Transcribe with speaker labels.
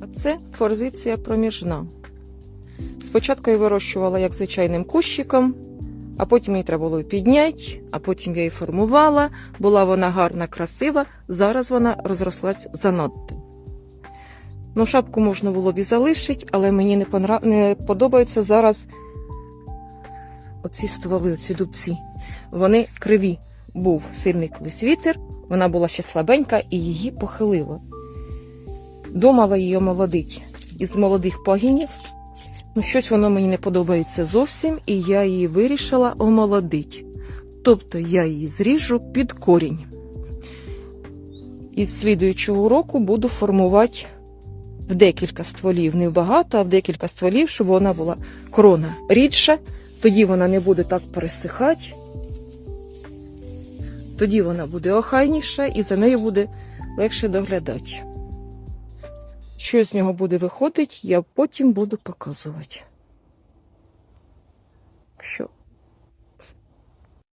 Speaker 1: А це форзиція проміжна. Спочатку я вирощувала як звичайним кущиком, а потім її треба було підняти, а потім я її формувала. Була вона гарна, красива. Зараз вона розрослась занадто. Ну, шапку можна було б і залишити, але мені не, понрав... не подобаються зараз оці стволи, оці дубці. Вони криві. Був сильний колись вітер, вона була ще слабенька і її похилило. Думала її омолодить із молодих пагінів. Ну, щось воно мені не подобається зовсім, і я її вирішила омолодить. Тобто я її зріжу під корінь. Із слідуючого року буду формувати в декілька стволів, не в багато, а в декілька стволів, щоб вона була крона рідша, тоді вона не буде так пересихати. Тоді вона буде охайніша і за нею буде легше доглядати. Що з нього буде виходити, я потім буду показувати.